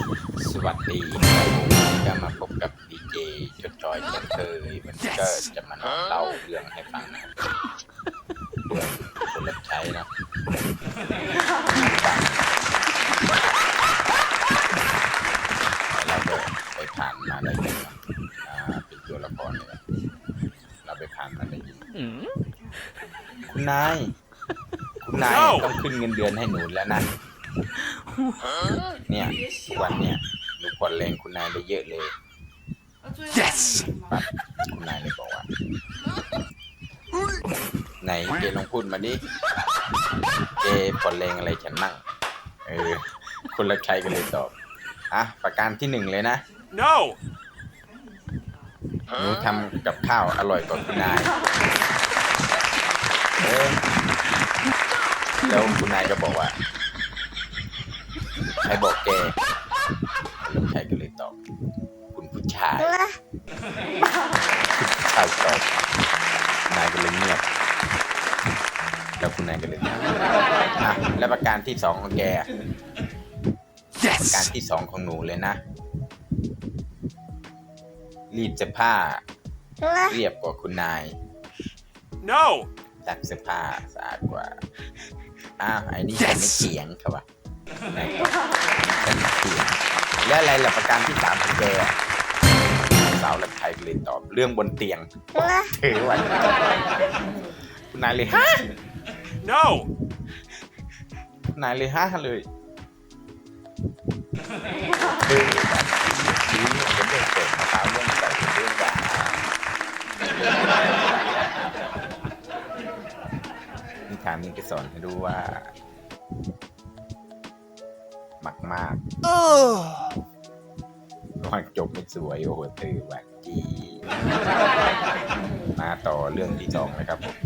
สวัสดีครับผมก็มาพบกับดีเจจดจอยเช่นเคยวันนี้ก็จะมาเล่าเรื่องให้ฟังนะครับเรื่องคนรับใช้เนาะเราก็ไปผ่านมาได้ยินเนาะอ่าเป็นตัวละครเลยเราไปผ่านมาได้ยินคุณนายคุณนายต้องขึ้นเงินเดือนให้หนูแล้วนะ เนี่ยทุกวันเนี่ยหนูผ่อนแรงคุณนายได้เยอะเลย Yes ปั๊บคุณนายเลยบอกว่า ไหนเจลองพูดมาดิเจผ่อนแรงอะไรฉันมั่ง เออคนรับใช้ก็เลยตอบ อะ ประการที่หนึ่งเลยนะ No หนูทำกับข้าวอร่อยกว่าคุณนายเออแล้วคุณนายก็บอกว่าใค รบอกแกแล้วใครก็เลยตอบ คุณผู้ชายคุณผู้ชายตอบนายก็เลยเงียบแล้วคุณนายก็เลยเงียบอะแล้วประการที่สองของแกอะประการ Yes ที่สองของหนูเลยนะ รีดเสื้อผ้า เรียบกว่าคุณนาย No ซักเสื้อผ้าสะอาดกว่า อ้าวไอ้นี่ฉันไม่เถียงครับว่ะนา ยตอบฉันไม่เถียงและอะไรล่ะประการที่สามของแกอะสาวและไทยก็เลยตอบเรื่องบนเตียงถือว่าคุณนายเลยฮะ No คุณนายเลยฮะเลยคือแบบนี้เป็นเรื่องเกิดมาตามเรื่องใส่เรื่องด่านิทานนี้ก็สอนให้รู้ว่า มากมากๆ Oh ก่อนจบไม่สวยโอ้โหตือหวัดจีมาต่อเรื่องที่สองนะครับผม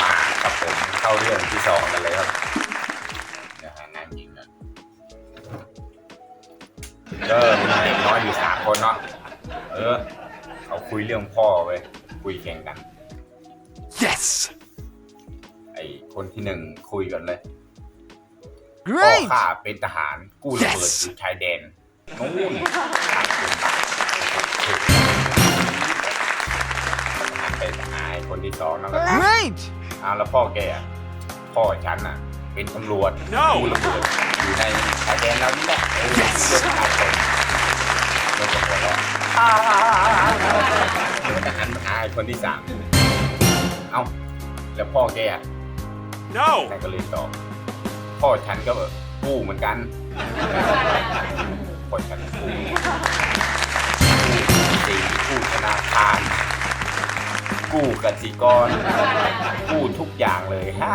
มาครับผมเข้าเรื่องที่สองกันเลยครับเดี๋ยวหางานยิงกันก็มีเด็กน้อยอยู่สามคนเนาะเออเขาคุยเรื่องพ่อเว้ยคุยแข่งกัน Yes ไอ้ คนที่หนึ่งคุยกันเลยพ่อ Great ข้าเป็นทหารกู้ระเบิด Yes อยู่ชายแดนนู่นทางเป็นบาทหันไปหาไอ้คนที่สองนั่นแหละ Great อ้าวแล้วพ่อแกอะพ่อฉันน่ะ เป็นตำรวจ No กู้ระเบิดอยู่ในชายแดนเรานี่แหละเออ Yes เรื่องประชาชนแล้วก็หัวเราะอ้าวแล้วก็หันมาหาไอ้คนที่สามเอ้าแล้วพ่อแกอะ No นายก็เลยตอบพ่อฉันก็แบบกู้เหมือนกันพ่อฉันกู้กู้สีกู้ธนาคาร กู้กสิกร กู้ทุกอย่างเลยฮ่า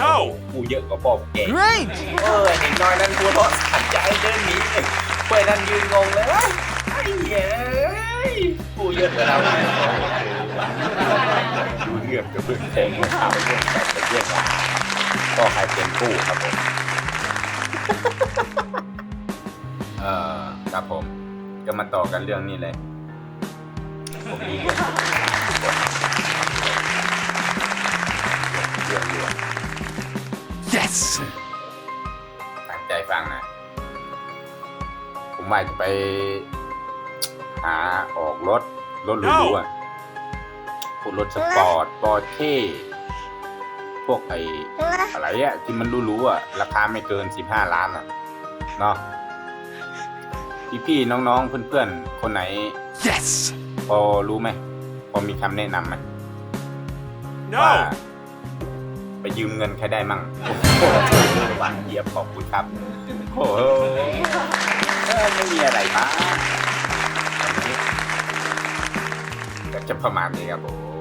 No กู้เยอะกว่าพ่อแก Great เออเด็กน้อยนั้นหัวเราะสั่นใจเดินหนีเลยเพื่อนนั้นยืนงงเลยไอ้เหี้ยกู้เยอะกว่าเราเลยดูเรื่องกับเรื่องแทงข่าวเรื่องแต่เป็นเรื่องราวก็ใครเป็นกู้ครับผมเอ่อครับผมก็มาต่อกันเรื่องนี้เลย ผมมีเรื่องจะปรึกษาทุกคนเรื่องเรื่อง Yes ตั้งใจฟังนะ ผมว่าจะไป หาออกรถ รถหรูๆอะ พวกรถสปอร์ตปอร์เช่พวกไออะไรอะที่มันหรูๆอะราคาไม่เกินสิบห้าล้านอะเนาะพี่ๆน้องๆเพื่อนๆ คนไหน Yes พอรู้ไหมพอมีคำแนะนำไหมว่า No ไปยืมเงินใครได้มั่งโอ้โหหวานเยียบขอบคุณครับ โอ้โหเออไม่มีอะไรมากวันนี้ก็ จะประมาณนี้ครับผม